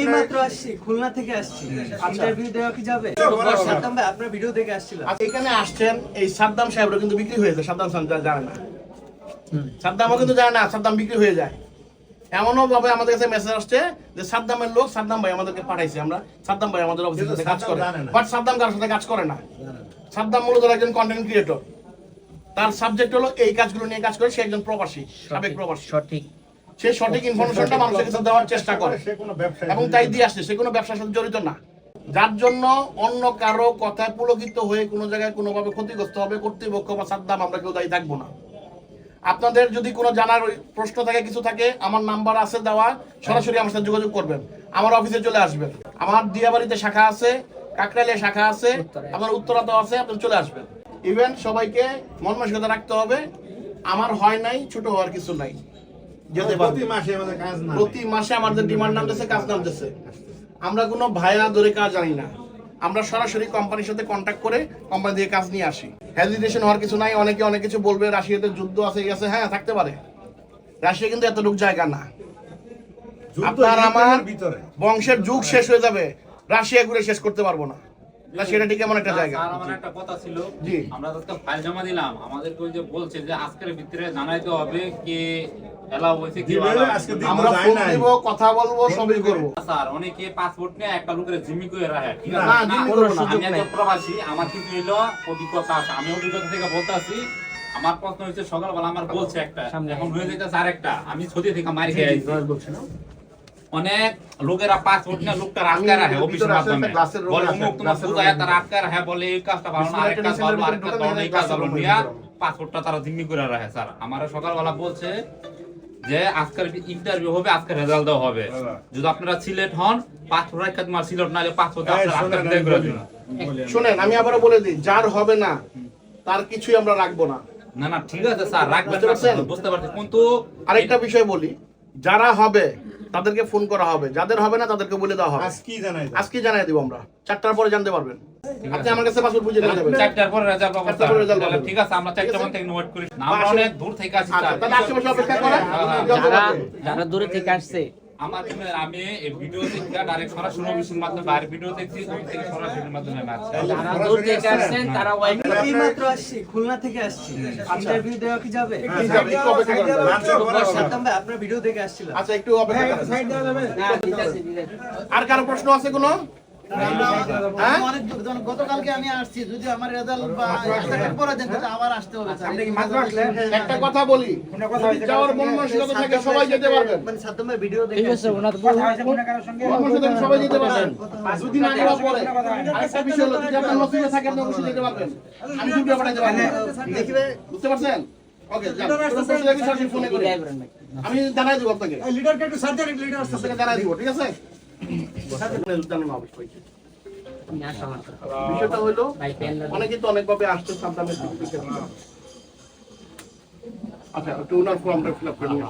এই মাত্র আসছি খুলনা থেকে আসছি। ইন্টারভিউ দেওয়া কি যাবে? সাদ্দাম ভাই আপনার ভিডিও দেখে আসছিলাম। আচ্ছা, এখানে আসছেন এই সাদ্দাম সাহেবরা কিন্তু বিক্রি হয়ে যায় সাদ্দাম সাহেব জানে না। সাদ্দামও কিন্তু জানে না সাদ্দাম বিক্রি হয়ে যায়। এমনও ভাবে আমাদের কাছে মেসেজ আসছে যে সাদ্দামের লোক সাদ্দাম ভাই আমাদেরকে পাঠাইছে আমরা সাদ্দাম ভাই আমাদের অফিসের সাথে কাজ করে। বাট সাদ্দাম কারোর সাথে কাজ করে না। সাদ্দাম মূলত একজন কন্টেন্ট ক্রিয়েটর তার সাবজেক্ট হলো এই কাজগুলো নিয়ে কাজ করে সে একজন প্রবাসী সাবেক প্রবাসী। সঠিক। সে সঠিক ইনফরমেশনটা মানুষের কাছে দেওয়ার চেষ্টা করে। সে কোনো ব্যবসা এবং তাই দিয়ে আসছে সে কোনো ব্যবসার সাথে জড়িত না। যার জন্য অন্য কারও কথায় পুলকিত হয়ে কোনো জায়গায় কোনোভাবে ক্ষতিগ্রস্ত হবে কর্তৃপক্ষ বা সাদ্দাম আমরা কেউ দায়ী থাকব না। আপনাদের যদি কোনো জানার প্রশ্ন থাকে কিছু থাকে আমার নাম্বার আছে দেওয়া সরাসরি আমার সাথে যোগাযোগ করবেন। আমার অফিসে চলে আসবেন। আমার দিয়াবাড়িতে শাখা আছে কাকরাইলে শাখা আছে আপনার উত্তরাতেও আছে আপনি চলে আসবেন। ইভেন সবাইকে মন মানসিকতা রাখতে হবে। আমার হয় নাই ছোট হওয়ার কিছু নাই। যেতে পারবে প্রতি মাসে আমাদের ডিমান্ড নামতেছে কাজ নামতেছে। আমরা কোনো ধরে কাজ জানি না। আমরা সরাসরি কোম্পানির সাথে কন্ট্যাক্ট করে কোম্পানি দিয়ে কাজ নিয়ে আসি। হেজিটেশন হওয়ার কিছু নাই অনেকে অনেক কিছু বলবে রাশিয়াতে যুদ্ধ আছে এই আছে হ্যাঁ থাকতে পারে। রাশিয়া কিন্তু এতটুক জায়গা না। আপনার আমার ভিতরে। বংশের যুগ শেষ হয়ে যাবে। রাশিয়া ঘুরে শেষ করতে পারব না। রাশিয়াটা ঠিক এমন একটা জায়গা। স্যার, আমার একটা কথা ছিল। জি। আমরা তো ফাইল জমা দিলাম। আমাদেরকে ওই যে বলছে যে আজকের ভিতরে জানাইতে হবে কে হয়েছে কি দিবে, allow আজকে হয়েছে। দিবে। আমরা ফোন দিব কথা বলব সবই করব। স্যার অনেকে পাসপোর্ট নিয়ে একটা লোকের জিম্মি করে রাখে ঠিক আছে? না, না, জিম্মি করব আমি সুযোগ একজন প্রবাসী আমার কিন্তু এলো অভিজ্ঞতা আছে। আমি অভিজ্ঞতা থেকে আমার প্রশ্ন হচ্ছে সকালবেলা আমার বলছে একটা এখন হয়ে যেতেছে আরেকটা আমি ছদি থেকে মারি খেয়ে। অনেক লোকেরা পাসপোর্ট নিয়ে লোকটা আটকায় রাখে অফিসের মাধ্যমে। বলে অমুক তোমার বুঝায় তারা আটকায় রাখে বলে এই কাজটা ভালো না আরেক কাজ ভালো আরেক কাজ ভালো এই কাজ ভালো নিয়া পাসপোর্টটা তারা জিম্মি করে রাখে স্যার। আমার সকালবেলা বলছে যে আজকের ইন্টারভিউ হবে? আজকে রেজাল্ট দেওয়া হবে। যদি আপনারা সিলেক্ট হন পাসপোর্ট রেখে তোমার সিলেক্ট নাহলে পাসপোর্ট এই, আপনারা আটকে আমি করে দিন শোনেন আমি আবারও বলে দিই যার হবে না তার কিছুই আমরা রাখব না। না না ঠিক আছে স্যার রাখবেন বুঝতে পারছেন? বুঝতে পারছি কিন্তু আরেকটা বিষয় বলি যারা হবে তাদেরকে ফোন করা হবে। যাদের হবে না তাদেরকে বলে দেওয়া হবে। আজকে জানাই জানাই আজকে জানাই দেবো আমরা। চারটার পরে জানতে পারবেন। আপনি আমার কাছে পাসওয়ার্ড বুঝে নিয়ে যাবেন। চারটার পরে রেজাল্ট পাবো। ঠিক আছে আমরা চারটা মান থেকে নোট করি। নাম আমরা অনেক দূর থেকে আসছে আচ্ছা তাহলে আশেপাশে অপেক্ষা করেন। হ্যাঁ, হ্যাঁ। যত যারা যারা দূরে থেকে আসছে আমার আমি এই ভিডিও দেখি ডাইরেক্ট সরাসরি অফিসের মাধ্যমে বাইরে ভিডিও দেখছি ওই থেকে সরাসরি মাধ্যমে যারা দূর থেকে আসছেন? তারা আপনার- এই মাত্র আসছে খুলনা থেকে আসছে। ইন্টারভিউ দেওয়া কি যাবে? কি যাবে? একটু অপেক্ষা করেন। সাদ্দাম আপনার ভিডিও দেখে আসছিলাম। আচ্ছা একটু অপেক্ষা সাইড দেওয়া যাবে। না ঠিক আছে। আর কারও প্রশ্ন আছে কোনো? হ্যাঁ? আমি আসছি যদি আমার রেজাল্ট বা একটা পরে দেন তাহলে আবার আসতে হবে স্যার। একটা কথা বলি যাওয়ার মন মানসিকতা থাকে সবাই যেতে পারবেন। সাদ্দাম ভাই ভিডিও দেখে আসছে। মানসিকতা সবাই যেতে পারবেন। দুদিন আগে বা পরে আরেকটা বিষয় হলো যদি আপনার নসিবে থাকে আপনি অবশ্যই যেতে পারবেন। আমি ভিডিও পাঠাতে পারব। বুঝতে পারছেন? ওকে যান কোনো প্রশ্ন থাকলে সরাসরি ফোনে করে। আমি জানাই দেবো আপনাকে। লিডারকে একটু সার্জারি লিডার আসছে জানাই দিব ঠিক আছে? জানানো সবাইকে। বিষয়টা হলো, অনেকে তো অনেকভাবে আসছে আচ্ছা একটু ওনার ফর্মটা ফিল আপ করে নিয়ে